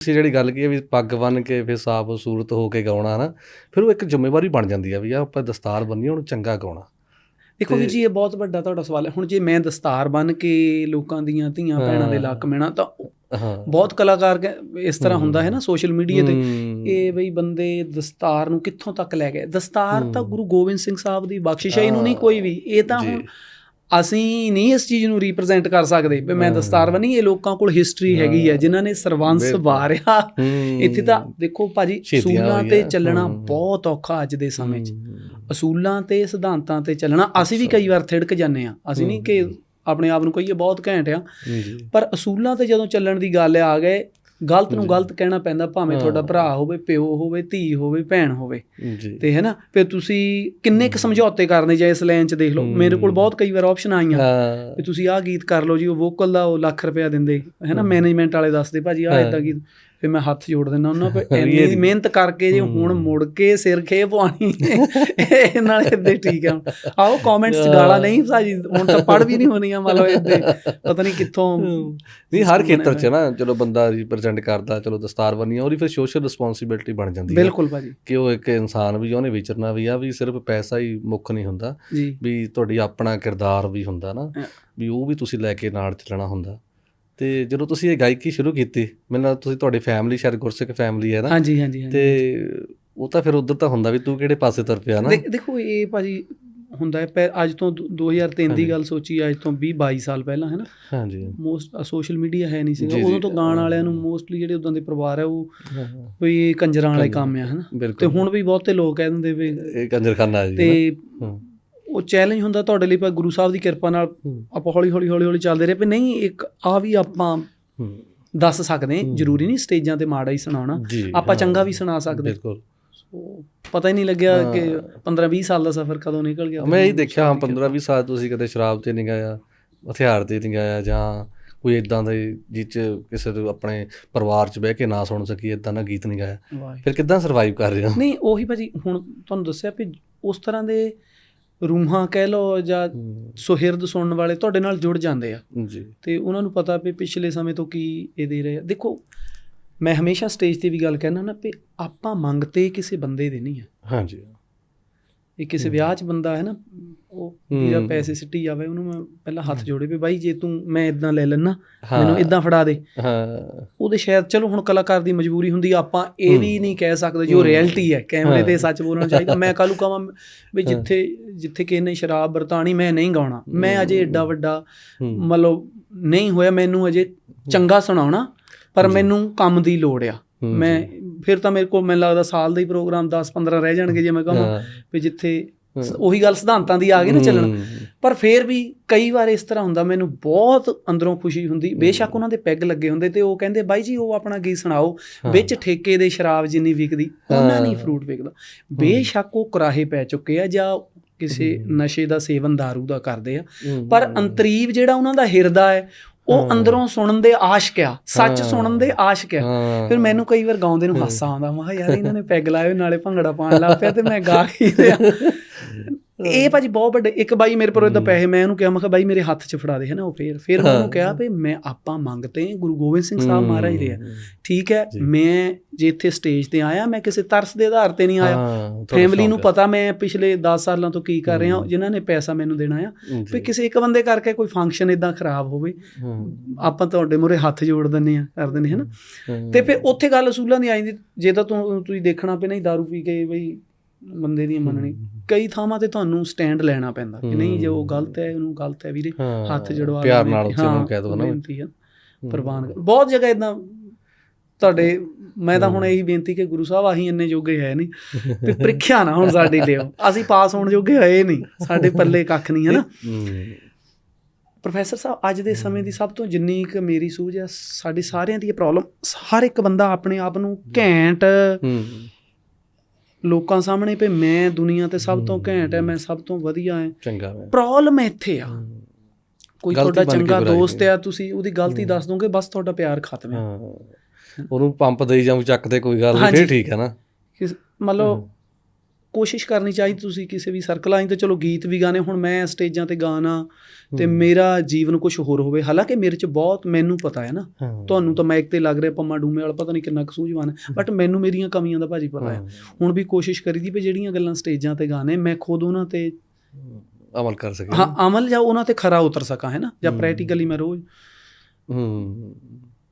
ਤੁਸੀਂ ਜਿਹੜੀ ਗੱਲ ਕੀ ਹੈ ਵੀ ਪੱਗ ਬੰਨ ਕੇ ਫਿਰ ਸਾਫ਼ ਸੂਰਤ ਹੋ ਕੇ ਗਾਉਣਾ ਨਾ ਫਿਰ ਉਹ ਇੱਕ ਜ਼ਿੰਮੇਵਾਰੀ ਬਣ ਜਾਂਦੀ ਆ ਵੀ ਆ ਆਪਾਂ ਦਸਤਾਰ ਬੰਨੀ ਉਹਨੂੰ ਚੰਗਾ ਗਾਉਣਾ। ਦੇਖੋ ਵੀਰ ਜੀ ਇਹ ਬਹੁਤ ਵੱਡਾ ਤੁਹਾਡਾ ਸਵਾਲ ਹੈ। ਹੁਣ ਜੇ ਮੈਂ ਦਸਤਾਰ ਬੰਨ ਕੇ ਲੋਕਾਂ ਦੀਆਂ ਧੀਆਂ ਭੈਣਾਂ ਦੇ ਲੱਕ ਮਿਣਾ ਤਾਂ ਬਹੁਤ ਕਲਾਕਾਰ ਇਸ ਤਰ੍ਹਾਂ ਹੁੰਦਾ ਹੈ ਨਾ ਸੋਸ਼ਲ ਮੀਡੀਆ ਤੇ। ਇਹ ਬਈ ਬੰਦੇ ਦਸਤਾਰ ਨੂੰ ਕਿੱਥੋਂ ਤੱਕ ਲੈ ਗਏ? ਦਸਤਾਰ ਤਾਂ। ਗੁਰੂ ਗੋਬਿੰਦ ਸਿੰਘ ਸਾਹਿਬ ਦੀ ਬਖਸ਼ਿਸ਼ ਹੈ ਇਹਨੂੰ ਨਹੀਂ ਕੋਈ ਵੀ। ਇਹ ਤਾਂ। ਹੁਣ ਅਸੀਂ ਨਹੀਂ ਇਸ ਚੀਜ਼ ਨੂੰ ਰਿਪਰੈਜ਼ੈਂਟ ਕਰ ਸਕਦੇ ਵੀ ਮੈਂ। ਦਸਤਾਰ ਬੰਨੀ ਇਹ ਲੋਕਾਂ ਕੋਲ ਹਿਸਟਰੀ ਹੈਗੀ ਹੈ। ਜਿਨ੍ਹਾਂ ਨੇ ਸਰਵੰਸ। ਵਾਰਿਆ। ਇੱਥੇ ਤਾਂ ਦੇਖੋ ਭਾਜੀ ਅਸੂਲਾਂ ਤੇ। ਚੱਲਣਾ। ਬਹੁਤ ਔਖਾ ਅੱਜ ਦੇ ਸਮੇਂ 'ਚ। ਅਸੂਲਾਂ ਤੇ ਸਿਧਾਂਤਾਂ ਤੇ ਚੱਲਣਾ ਅਸੀਂ ਵੀ। ਕਈ ਵਾਰ ਥਿੜਕ ਜਾਂਦੇ ਆ ਅਸੀਂ ਨਹੀਂ ਕਿ। ਆਪਣੇ ਆਪ ਨੂੰ ਕਹੀਏ ਬਹੁਤ ਘੈਂਟ ਆ ਪਰ ਅਸੂਲਾਂ ਤੇ ਜਦੋਂ ਚੱਲਣ ਦੀ ਗੱਲ ਆ ਗਏ ਗਲਤ ਨੂੰ। ਗਲਤ ਕਹਿਣਾ ਪੈਂਦਾ ਭਾਵੇਂ। ਤੁਹਾਡਾ ਭਰਾ ਹੋਵੇ ਪਿਓ ਹੋਵੇ ਧੀ ਹੋਵੇ ਭੈਣ ਹੋਵੇ ਤੇ ਹੈ ਨਾ ਫਿਰ ਤੁਸੀਂ ਕਿੰਨੇ ਕੁ ਸਮਝੌਤੇ ਕਰਨੇ ਜਾਂ ਇਸ ਲਾਈਨ 'ਚ ਦੇਖ ਲਓ। ਮੇਰੇ ਕੋਲ ਬਹੁਤ ਕਈ ਵਾਰ ਆਪਸ਼ਨ ਆਈਆਂ ਵੀ ਤੁਸੀਂ ਆਹ ਗੀਤ ਕਰ ਲਓ ਜੀ ਉਹ ਵੋਕਲ ਦਾ ਉਹ ਲੱਖ ਰੁਪਇਆ ਦਿੰਦੇ ਹੈ ਨਾ ਹੂੰ। ਮੈਨੇਜਮੈਂਟ ਵਾਲੇ ਦੱਸਦੇ ਭਾਜੀ ਆਹ। ਇਦਾਂ ਗੀਤ ਫਿਰ ਮੈਂ ਹੱਥ ਜੋੜ ਦਿੰਦਾ ਉਹਨਾਂ ਇਹ ਇੰਨੀ। ਮਿਹਨਤ ਕਰਕੇ ਜੇ ਹੁਣ। ਮੁੜ ਕੇ ਸਿਰ ਖੇ ਪਵਾਣੀ ਇਹ ਨਾਲ ਇੱਦੇ ਠੀਕ ਆ। ਆਓ ਕਮੈਂਟਸ 'ਚ ਗਾਲਾਂ ਨਹੀਂ ਭਾਜੀ ਹੁਣ ਤਾਂ ਪੜ ਵੀ ਨਹੀਂ ਹੋਣੀਆਂ ਮਤਲਬ ਇੱਦੇ ਪਤਾ ਨਹੀਂ ਕਿੱਥੋਂ ਨਹੀਂ ਹਰ ਖੇਤਰ 'ਚ ਨਾ ਚਲੋ ਬੰਦਾ ਰਿਪਰੈਜ਼ੈਂਟ ਕਰਦਾ ਚਲੋ ਦਸਤਾਰ ਬੰਨੀ ਆ, ਉਹਦੀ ਫਿਰ ਸੋਸ਼ਲ ਰਿਸਪੌਂਸਿਬਿਲਟੀ ਬਣ ਜਾਂਦੀ ਹੈ ਬਿਲਕੁਲ ਭਾਜੀ। ਕਿ ਉਹ ਇੱਕ ਇਨਸਾਨ ਵੀ ਉਹਨੇ ਵਿਚਰਨਾ ਵੀ ਆ ਵੀ ਸਿਰਫ ਪੈਸਾ ਹੀ ਮੁੱਖ ਨਹੀਂ ਹੁੰਦਾ। ਵੀ ਤੁਹਾਡੀ ਆਪਣਾ ਕਿਰਦਾਰ ਵੀ ਹੁੰਦਾ ਨਾ। ਵੀ ਉਹ ਵੀ ਤੁਸੀਂ ਲੈ ਕੇ ਨਾਲ ਚੱਲਣਾ ਹੁੰਦਾ। ਤੇ ਜਦੋਂ ਤੁਸੀਂ ਇਹ ਗਾਇਕੀ ਸ਼ੁਰੂ ਕੀਤੀ ਮੈਨੂੰ ਲੱਗਦਾ ਤੁਸੀਂ ਤੁਹਾਡੀ ਫੈਮਿਲੀ ਸ਼ਾਇਦ ਗੁਰਸਿੱਖ ਫੈਮਿਲੀ ਹੈ ਨਾ? ਹਾਂਜੀ ਹਾਂਜੀ ਹਾਂਜੀ ਤੇ ਉਹ ਤਾਂ ਫਿਰ ਉਧਰ ਤਾਂ ਹੁੰਦਾ ਵੀ ਤੂੰ ਕਿਹੜੇ ਪਾਸੇ ਤੁਰ ਪਿਆ ਨਾ? ਦੇਖ- ਇਹ ਭਾਜੀ ਹੁੰਦਾ ਹੈ ਅੱਜ ਤੋਂ ਦੋ- 2003 ਹਾਂਜੀ। ਦੀ ਗੱਲ ਸੋਚੀ ਅੱਜ ਤੋਂ 20 22 ਸਾਲ ਪਹਿਲਾਂ ਹੈ ਨਾ? ਹਾਂਜੀ। ਮੋਸਟ ਸੋਸ਼ਲ ਮੀਡੀਆ ਹੈ ਨਹੀਂ ਸੀਗਾ। ਜੀ। ਉਦੋਂ ਤੋਂ ਗਾਣ ਵਾਲਿਆਂ ਨੂੰ ਮੋਸਟਲੀ ਜਿਹੜੇ ਉਦਾਂ ਦੇ ਪਰਿਵਾਰ ਹੈ ਉਹ ਇਹ ਕੰਜਰਾਂ ਵਾਲੇ ਕੰਮ ਆ ਹਨਾ ਤੇ ਬਿਲਕੁਲ। ਹੁਣ ਵੀ ਬਹੁਤੇ ਲੋਕ ਕਹਿ ਦਿੰਦੇ ਵੀ ਇਹ ਕੰਜਰਖਾਨਾ ਜੀ ਤੇ ਹੂੰ। ਉਹ ਚੈਲੰਜ ਹੁੰਦਾ ਤੁਹਾਡੇ ਲਈ ਪਰ ਗੁਰੂ ਸਾਹਿਬ ਦੀ ਕਿਰਪਾ ਨਾਲ। ਆਪਾਂ ਹੌਲੀ ਹੌਲੀ ਹੌਲੀ ਹੌਲੀ ਚੱਲਦੇ ਰਹੇ ਵੀ ਨਹੀਂ ਇੱਕ ਆ ਵੀ ਆਪਾਂ। ਦੱਸ ਸਕਦੇ। ਜ਼ਰੂਰੀ ਨਹੀਂ ਸਟੇਜਾਂ ਤੇ ਮਾੜਾ ਹੀ ਸੁਣਾਉਣਾ ਆਪਾਂ। ਚੰਗਾ ਵੀ ਸੁਣਾ ਸਕਦੇ ਬਿਲਕੁਲ ਪਤਾ ਹੀ ਨਹੀਂ ਲੱਗਿਆ। ਕਿ 15 20 ਸਾਲ ਦਾ ਸਫ਼ਰ ਕਦੋਂ ਨਿਕਲ ਗਿਆ ਮੈਂ ਇਹ ਦੇਖਿਆ ਹਾਂ 15 20 ਸਾਲ ਤੁਸੀਂ ਕਦੇ ਸ਼ਰਾਬ ਤੇ ਨਹੀਂ ਗਿਆ ਹਥਿਆਰ ਤੇ ਨਹੀਂ ਗਿਆ ਜਾਂ ਕੋਈ ਇਦਾਂ ਦੇ ਜਿਹ 'ਚ ਕਿਸੇ ਦੇ ਆਪਣੇ ਪਰਿਵਾਰ 'ਚ ਬਹਿ ਕੇ ਨਾ ਸੁਣ ਸਕੀ ਇਦਾਂ ਦਾ ਗੀਤ ਨਹੀਂ ਗਾਇਆ ਫਿਰ ਕਿੱਦਾਂ ਸਰਵਾਈਵ ਕਰ ਰਹੇ ਹੋ ਨਹੀਂ ਉਹੀ ਭਾਜੀ ਹੁਣ ਤੁਹਾਨੂੰ ਦੱਸਿਆ ਵੀ ਉਸ ਤਰ੍ਹਾਂ ਦੇ ਰੂਹਾਂ ਕਹਿ ਲਓ ਜਾਂ। ਸੁਹਿਰਦ ਸੁਣਨ ਵਾਲੇ ਤੁਹਾਡੇ ਨਾਲ ਜੁੜ ਜਾਂਦੇ ਆ। ਜੀ। ਤੇ ਉਹਨਾਂ ਨੂੰ ਪਤਾ ਵੀ ਪਿਛਲੇ ਸਮੇਂ ਤੋਂ ਕੀ ਇਹ ਦੇ ਰਹੇ ਆ। ਦੇਖੋ ਮੈਂ ਹਮੇਸ਼ਾ ਸਟੇਜ ਤੇ ਵੀ ਗੱਲ ਕਹਿਣਾ ਨਾ ਵੀ ਆਪਾਂ ਮੰਗਤੇ ਕਿਸੇ ਬੰਦੇ ਦੇ ਨਹੀਂ ਆ। ਹਾਂਜੀ। ਇਹ ਕਿਸੇ। ਵਿਆਹ 'ਚ ਬੰਦਾ ਹੈ ਨਾ ਉਹ ਹੂੰ। ਪੈਸੇ ਸਿੱਟੀ ਜਾਵੇ ਉਹਨੂੰ ਮੈਂ ਪਹਿਲਾਂ ਹੱਥ ਜੋੜੇ ਵੀ ਬਾਈ ਜੇ ਤੂੰ ਮੈਂ ਇਦਾਂ ਲੈ ਲੈਣਾ ਮੈਨੂੰ ਇਦਾਂ ਫੜਾ ਦੇ ਹਾਂ ਉਹਦੇ ਸ਼ਾਇਦ ਚਲੋ ਹੁਣ ਕਲਾਕਾਰ ਦੀ ਮਜਬੂਰੀ ਹੁੰਦੀ ਆ, ਆਪਾਂ ਇਹ ਵੀ। ਨਹੀਂ ਕਹਿ ਸਕਦੇ ਜੋ। ਰਿਐਲਿਟੀ ਹੈ ਕੈਮਰੇ ਤੇ। ਸੱਚ ਬੋਲਣਾ ਚਾਹੀਦਾ ਮੈਂ ਕੱਲੂ ਕਹਾਂ ਵੀ। ਜਿੱਥੇ ਜਿੱਥੇ ਕਿਸੇ ਨੇ ਸ਼ਰਾਬ ਵਰਤਾਣੀ ਮੈਂ ਨਹੀਂ ਗਾਉਣਾ ਮੈਂ ਅਜੇ ਏਡਾ ਵੱਡਾ। ਮਤਲਬ ਨਹੀਂ ਹੋਇਆ ਮੈਨੂੰ ਅਜੇ ਚੰਗਾ ਸੁਣਾਉਣਾ ਪਰ। ਮੈਨੂੰ ਕੰਮ ਦੀ ਲੋੜ ਆ ਮੈਂ। ਫਿਰ ਤਾਂ ਮੇਰੇ ਕੋਲ ਮੈਨੂੰ ਲੱਗਦਾ ਸਾਲ ਦਾ ਹੀ ਪ੍ਰੋਗਰਾਮ 10 15 ਰਹਿ ਜਾਣਗੇ ਜੇ ਮੈਂ ਕਹਾਂ। ਵੀ ਜਿੱਥੇ। ਉਹੀ ਗੱਲ ਸਿਧਾਂਤਾਂ ਦੀ ਆ ਗਈ ਨਾ ਚੱਲਣ। ਪਰ ਫੇਰ ਵੀ ਕਈ ਵਾਰ ਇਸ ਤਰ੍ਹਾਂ ਹੁੰਦਾ ਮੈਨੂੰ ਬਹੁਤ ਅੰਦਰੋਂ ਖੁਸ਼ੀ ਹੁੰਦੀ ਬੇਸ਼ੱਕ ਉਹਨਾਂ ਦੇ ਪੈਗ ਲੱਗੇ ਹੁੰਦੇ ਤੇ ਉਹ ਕਹਿੰਦੇ ਬਾਈ ਜੀ ਉਹ ਆਪਣਾ ਗੀਤ ਸੁਣਾਓ। ਵਿੱਚ ਠੇਕੇ ਦੇ ਸ਼ਰਾਬ ਜਿੰਨੀ ਵਿਕਦੀ ਉਹਨਾਂ ਨਹੀਂ। ਫਰੂਟ ਵਿਕਦਾ ਬੇਸ਼ੱਕ ਉਹ ਕੁਰਾਹੇ ਪੈ ਚੁੱਕੇ ਆ ਜਾਂ ਕਿਸੇ। ਨਸ਼ੇ ਦਾ ਸੇਵਨ दारू ਦਾ ਕਰਦੇ ਆ। ਪਰ ਅੰਤਰੀਵ ਜਿਹੜਾ ਉਹਨਾਂ ਦਾ ਹਿਰਦਾ ਹੈ ਉਹ। ਅੰਦਰੋਂ ਸੁਣਨ ਦੇ ਆਸ਼ਕ ਆ ਸੱਚ। ਸੁਣਨ ਦੇ ਆਸ਼ਕ ਆ। ਫਿਰ ਮੈਨੂੰ ਕਈ ਵਾਰ ਗਾਉਂਦੇ ਨੂੰ ਹਾਸਾ ਆਉਂਦਾ ਮੈਂ ਕਿਹਾ ਯਾਰ ਇਹਨਾਂ ਨੇ ਪੈਗ ਲਾਏ ਨਾਲੇ ਭੰਗੜਾ ਪਾਉਣ ਲੱਗ ਪਿਆ ਤੇ ਮੈਂ ਗਾ ਹੀ ਰਿਹਾ ਇਹ ਭਾਜੀ ਬਹੁਤ ਵੱਡੇ ਇੱਕ ਬਾਈ ਮੇਰੇ ਪਰ ਇਦਾਂ। ਪੈਸੇ ਮੈਂ ਉਹਨੂੰ ਕਿਹਾ ਮੈਂ ਕਿਹਾ ਬਾਈ ਮੇਰੇ ਹੱਥ 'ਚ ਫੜਾ ਦੇ ਹਨਾ ਉਹ ਫੇਰ ਫਿਰ ਉਹਨੂੰ। ਕਿਹਾ ਵੀ ਮੈਂ ਆਪਾਂ ਮੰਗਤੇ ਗੁਰੂ ਗੋਬਿੰਦ ਸਿੰਘ ਸਾਹਿਬ ਮਹਾਰਾਜ ਦੇ ਆ। ਠੀਕ ਹੈ। ਮੈਂ ਜੇ ਇੱਥੇ ਸਟੇਜ ਤੇ ਆਇਆ ਮੈਂ ਕਿਸੇ ਤਰਸ ਦੇ ਆਧਾਰ ਤੇ ਨਹੀਂ ਆਇਆ ਫੈਮਿਲੀ ਨੂੰ। ਪਤਾ ਮੈਂ ਪਿਛਲੇ 10 ਸਾਲਾਂ ਤੋਂ ਕੀ ਕਰ ਰਿਹਾ। ਜਿਨ੍ਹਾਂ ਨੇ ਪੈਸਾ ਮੈਨੂੰ ਦੇਣਾ ਆ। ਵੀ ਕਿਸੇ ਇੱਕ ਬੰਦੇ ਕਰਕੇ ਕੋਈ ਫੰਕਸ਼ਨ ਇਦਾਂ ਖਰਾਬ ਹੋਵੇ। ਆਪਾਂ ਤੁਹਾਡੇ ਮੂਹਰੇ ਹੱਥ ਜੋੜ ਦਿੰਨੇ ਆ ਕਰ ਦਿੰਨੇ ਹਨਾ। ਤੇ ਫਿਰ ਉੱਥੇ ਗੱਲ ਅਸੂਲਾਂ ਦੀ ਆ ਜਾਂਦੀ ਜੇ ਤਾਂ ਤੂੰ ਤੁਸੀਂ ਦੇਖਣਾ ਪਏ ਨਹੀਂ दारू ਪੀ ਕੇ ਬਈ ਬੰਦੇ ਦੀ ਮੰਨਣੀ ਕਈ ਥਾਵਾਂ ਤੇ ਤੁਹਾਨੂੰ ਸਟੈਂਡ ਲੈਣਾ ਪੈਂਦਾ ਕਿ ਨਹੀਂ ਜੇ ਉਹ ਗਲਤ ਹੈ ਉਹਨੂੰ ਗਲਤ ਹੈ ਵੀਰੇ ਹਾਂ, ਹੱਥ ਜੜਵਾ ਪਿਆਰ ਨਾਲ ਉਹਨੂੰ ਹਾਂ, ਕਹਿ ਦੋ ਨਾ। ਬੇਨਤੀ ਆ ਪ੍ਰਵਾਨ ਬਹੁਤ ਜਗ੍ਹਾ ਇਦਾਂ ਤੁਹਾਡੇ ਮੈਂ ਤਾਂ ਹੁਣ ਇਹੀ ਬੇਨਤੀ ਕਿ ਗੁਰੂ ਸਾਹਿਬ ਆਹੀ ਇੰਨੇ ਜੋਗੇ ਹੈ ਨਹੀਂ। ਤੇ ਪ੍ਰੀਖਿਆ ਨਾ ਹੁਣ ਸਾਡੇ ਲਿਓ ਅਸੀਂ ਪਾਸ ਹੋਣ ਜੋਗੇ ਹੋਏ ਨਹੀਂ। ਸਾਡੇ ਪੱਲੇ ਕੱਖ ਨਹੀਂ ਹੈ ਨਾ ਹੂੰ। ਪ੍ਰੋਫੈਸਰ ਸਾਹਿਬ ਅੱਜ ਦੇ ਸਮੇਂ ਦੀ ਸਭ ਤੋਂ ਜਿੰਨੀ ਕੁ ਮੇਰੀ ਸੂਝ ਹੈ ਸਾਡੀ ਸਾਰਿਆਂ ਦੀ ਇਹ ਪ੍ਰੋਬਲਮ ਹਰ ਇੱਕ ਬੰਦਾ ਆਪਣੇ ਆਪ ਨੂੰ ਘੈਂਟ ਹੂੰ। ਲੋਕਾਂ ਸਾਹਮਣੇ ਪੇ ਮੈਂ ਦੁਨੀਆ ਤੇ ਸਭ ਤੋਂ ਘੈਂਟ ਹੈ ਮੈਂ ਸਭ ਤੋਂ ਵਧੀਆ ਹਾਂ ਚੰਗਾ ਮੈਂ ਪ੍ਰੋਬਲਮ ਇੱਥੇ ਆ। ਕੋਈ ਤੁਹਾਡਾ ਚੰਗਾ ਦੋਸਤ। ਆ ਤੁਸੀਂ ਉਹਦੀ ਗਲਤੀ ਦੱਸ ਦੋਗੇ ਬਸ ਤੁਹਾਡਾ ਪਿਆਰ ਖਤਮ ਹੈ ਹਾਂ। ਉਹਨੂੰ ਪੰਪ ਦੇਈ ਜਾਊ ਚੱਕ ਤੇ ਕੋਈ ਗੱਲ ਨਹੀਂ। ਫਿਰ ਠੀਕ ਹੈ ਨਾ। ਲਓ ਕੋਸ਼ਿਸ਼ ਕਰਨੀ ਚਾਹੀਦੀ ਤੁਸੀਂ ਕਿਸੇ ਵੀ ਸਰਕਲਾਂ 'ਚ ਤੇ ਚਲੋ ਗੀਤ ਵੀ ਗਾਣੇ ਹੁਣ ਮੈਂ ਸਟੇਜਾਂ ਤੇ ਗਾਣਾ ਤੇ। ਮੇਰਾ ਜੀਵਨ ਕੁਝ ਹੋਰ ਹੋਵੇ ਹਾਲਾਂਕਿ ਮੇਰੇ 'ਚ ਬਹੁਤ ਮੈਨੂੰ ਪਤਾ ਹੈ ਨਾ। ਤੁਹਾਨੂੰ ਤਾਂ ਮਾਈਕ ਤੇ ਲੱਗ ਰਿਹਾ ਪੰਮਾ ਡੂਮੇ ਵਾਲਾ ਪਤਾ ਨਹੀਂ ਕਿੰਨਾ ਕੁ ਸੂਝਵਾਨ ਹੈ ਬਟ ਮੈਨੂੰ ਮੇਰੀਆਂ ਕਮੀਆਂ ਦਾ ਭਾਜੀ ਪਤਾ ਹੈ। ਹੁਣ ਵੀ ਕੋਸ਼ਿਸ਼ ਕਰੀਦੀ ਵੀ ਜਿਹੜੀਆਂ ਗੱਲਾਂ ਸਟੇਜਾਂ ਤੇ ਗਾਣੇ ਮੈਂ ਖੁਦ ਉਹਨਾਂ ਤੇ ਅਮਲ ਕਰ ਸਕੇ ਹਾਂ ਅਮਲ ਜਾਂ ਉਹਨਾਂ ਤੇ ਖਰਾ ਉਤਰ ਸਕਾਂ ਹੈ ਨਾ ਜਾਂ। ਪ੍ਰੈਕਟੀਕਲੀ ਮੈਂ ਰੋਜ਼ ਹੂੰ